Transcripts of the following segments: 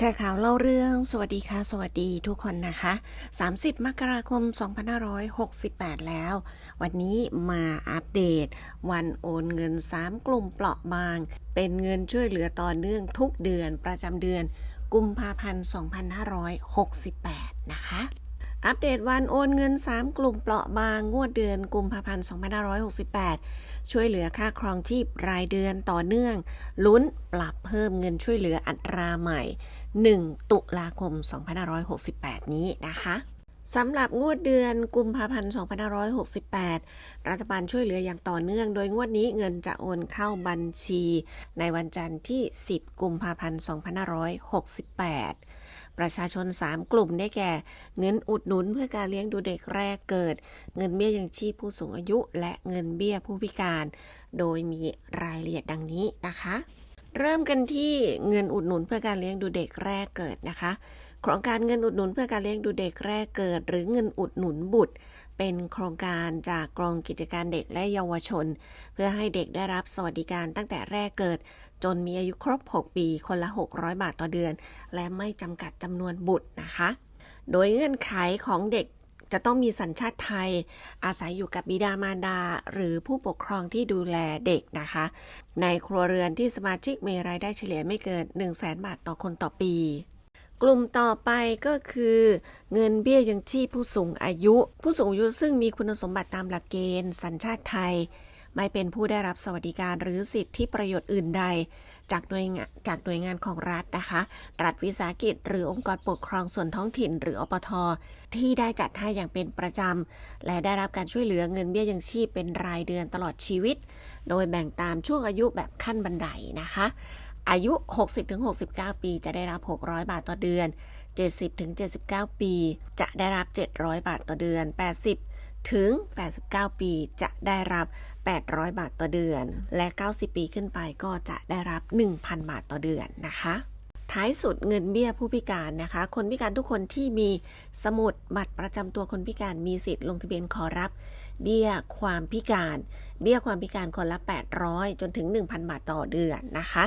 ชร์ข่าวเล่าเรื่องสวัสดีค่ะ สวัสดีทุกคนนะคะ 30 มกราคม 2568 แล้ว วันนี้มาอัปเดต วันโอนเงิน 3 กลุ่มเปราะบาง เป็นเงินช่วยเหลือต่อเนื่องทุกเดือนประจำเดือน กุมภาพันธ์ 2568 นะคะ อัปเดตวันโอนเงิน 3 กลุ่มเปราะบางงวดเดือนกุมภาพันธ์ 2568 ช่วยเหลือค่าครองชีพรายเดือนต่อเนื่อง ลุ้นปรับเพิ่มเงินช่วยเหลืออัตราใหม่ 1 ตุลาคม 2568 นี้นะคะสำหรับงวดเดือนกุมภาพันธ์ 2568 รัฐบาลช่วยเหลืออย่างต่อเนื่อง โดยงวดนี้เงินจะโอนเข้าบัญชี ในวันจันทร์ที่ 10 กุมภาพันธ์ 2568 ประชาชน 3 กลุ่มได้แก่ เงินอุดหนุนเพื่อการเลี้ยงดูเด็กแรกเกิด เงินเบี้ยยังชีพผู้สูงอายุ และเงินเบี้ยผู้พิการ โดยมีรายละเอียดดังนี้นะคะ เริ่มกันที่เงินอุดหนุนเพื่อการเลี้ยงดูเด็กแรกเกิดนะคะโครงการเงินอุดหนุนเพื่อการเลี้ยงดูเด็กแรกเกิด หรือเงินอุดหนุนบุตร เป็นโครงการจากกรมกิจการเด็กและเยาวชน เพื่อให้เด็กได้รับสวัสดิการตั้งแต่แรกเกิด จนมีอายุครบ 6 ปี คนละ 600 บาทต่อเดือน และไม่จำกัดจำนวนบุตรนะคะ โดยเงื่อนไขของเด็กจะต้องมีสัญชาติไทย อาศัยอยู่กับบิดามารดา หรือผู้ปกครองที่ดูแลเด็กนะคะ ในครัวเรือนที่สมาชิกมีรายได้เฉลี่ยไม่เกิน 1 0 0 0 0แบาทต่อคนต่อปี กลุ่มต่อไปก็คือ เงินเบี้ยยังชีพผู้สูงอายุ ผู้สูงอายุซึ่งมีคุณสมบัติตามหลักเกณฑ์ สัญชาติไทย ไม่เป็นผู้ได้รับสวัสดิการหรือสิทธิประโยชน์อื่นใด จากหน่วยงานจากหน่วยงานของรัฐนะคะ รัฐวิสาหกิจ หรือองค์กรปกครองส่วนท้องถิ่น หรืออปทที่ได้จัดให้อย่างเป็นประจำ และได้รับการช่วยเหลือเงินเบี้ยยังชีพเป็นรายเดือนตลอดชีวิต โดยแบ่งตามช่วงอายุแบบขั้นบันไดนะคะ อายุ 60-69 ปีจะได้รับ 600 บาทต่อเดือน 70-79 ปี จะได้รับ 700 บาทต่อเดือน 80 ถึง 89 ปีจะได้รับ 800 บาทต่อเดือน และ 90 ปีขึ้นไปก็จะได้รับ 1,000 บาทต่อเดือนนะคะท้ายสุดเงินเบี้ยผู้พิการนะคะ คนพิการทุกคนที่มีสมุดบัตรประจำตัวคนพิการมีสิทธิ์ลงทะเบียนขอรับ เบี้ยความพิการ เบี้ยความพิการคนละ 800 จนถึง 1,000 บาทต่อเดือนนะคะ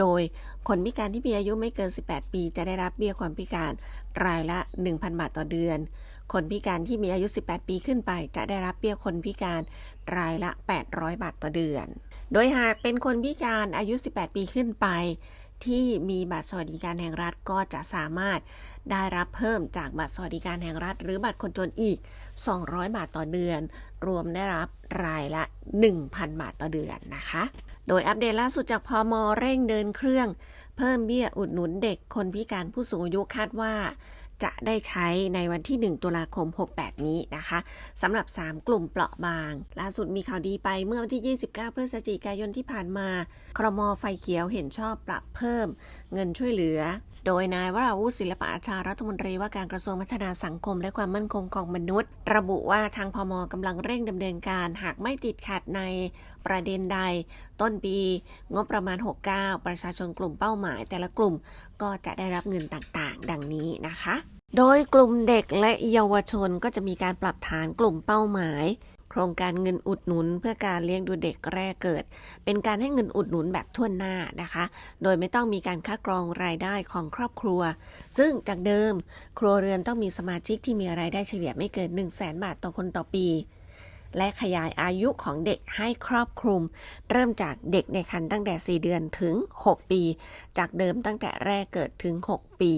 โดยคนพิการที่มีอายุไม่เกิน 18 ปี จะได้รับเบี้ยความพิการรายละ 1,000 บาทต่อเดือน คนพิการที่มีอายุ 18 ปีขึ้นไป จะได้รับเบี้ยคนพิการรายละ 800 บาทต่อเดือน โดยหากเป็นคนพิการอายุ 18 ปีขึ้นไป ที่มีบัตรสวัสดิการแห่งรัฐก็จะสามารถได้รับเพิ่มจากบัตรสวัสดิการแห่งรัฐ หรือบัตรคนจนอีก 200 บาทต่อเดือน รวมได้รับรายละ 1,000 บาทต่อเดือนนะคะ โดยอัปเดตล่าสุดจากพอมเร่งเดินเครื่อง เพิ่มเบี้ยอุดหนุนเด็กคนพิการผู้สูงอายุคาดว่าจะได้ใช้ในวันที่ 1 ตุลาคม 68 นี้นะคะสำหรับ 3 กลุ่มเปราะบาง ล่าสุดมีข่าวดีไปเมื่อวันที่ 29 พฤศจิกายนที่ผ่านมา ครมไฟเขียวเห็นชอบปรับเพิ่ม เงินช่วยเหลือ โดยนายวราวุฒิศิลปะอาชารัฐมนตรีว่าการกระทรวงพัฒนาสังคมและความมั่นคงของมนุษย์ ระบุว่าทางพมกำลังเร่งดำเนินการหากไม่ติดขัดในประเด็นใด ต้นปี งบประมาณ 69 ประชาชนกลุ่มเป้าหมาย แต่ละกลุ่มก็จะได้รับเงินต่างๆ ดังนี้นะคะ โดยกลุ่มเด็กและเยาวชนก็จะมีการปรับฐานกลุ่มเป้าหมาย โครงการเงินอุดหนุน เพื่อการเลี้ยงดูเด็กแรกเกิด เป็นการให้เงินอุดหนุนแบบทั่วหน้านะคะ โดยไม่ต้องมีการคัดกรองรายได้ของครอบครัว ซึ่งจากเดิม ครัวเรือนต้องมีสมาชิกที่มีรายได้เฉลี่ยไม่เกิน 1 0 0 0 0แบาทต่อคนต่อปี และขยายอายุของเด็กให้ครอบคลุม เริ่มจากเด็กในครรภ์ตั้งแต่ 4 เดือนถึง 6 ปี จากเดิมตั้งแต่แรกเกิดถึง 6 ปี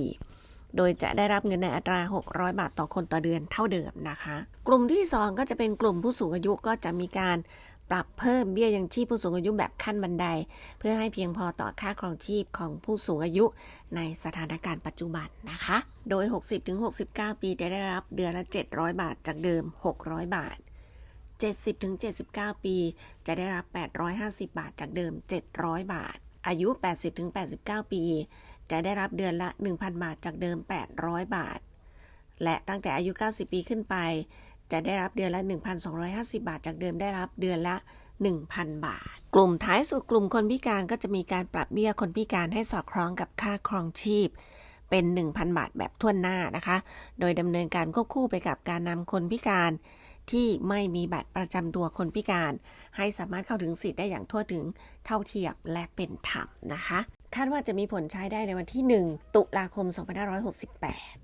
โดยจะได้รับเงินในอัตรา 600 บาทต่อคนต่อเดือนเท่าเดิมนะคะ กลุ่มที่ 2 ก็จะเป็นกลุ่มผู้สูงอายุก็จะมีการปรับเพิ่มเบี้ยยังชีพผู้สูงอายุแบบขั้นบันได เพื่อให้เพียงพอต่อค่าครองชีพของผู้สูงอายุในสถานการณ์ปัจจุบันนะคะ โดย 60-69 ปีจะได้รับเดือนละ 700 บาทจากเดิม 600 บาท 70-79 ปีจะได้รับ 850 บาทจากเดิม 700 บาท อายุ 80-89 ปี จะได้รับเดือนละ 1,000 บาทจากเดิม 800 บาท และตั้งแต่อายุ 90 ปีขึ้นไป จะได้รับเดือนละ 1,250 บาท จากเดิมได้รับเดือนละ 1,000 บาท กลุ่มท้ายสุดกลุ่มคนพิการก็จะมีการปรับเบี้ยคนพิการให้สอดคล้องกับค่าครองชีพ เป็น 1,000 บาทแบบทั่วหน้านะคะ โดยดำเนินการควบคู่ไปกับการนำคนพิการที่ไม่มีบัตรประจำตัวคนพิการ ให้สามารถเข้าถึงสิทธิ์ได้อย่างทั่วถึงเท่าเทียมและเป็นธรรมนะคะ คาดว่าจะมีผลใช้ได้ในวันที่ 1 ตุลาคม 2568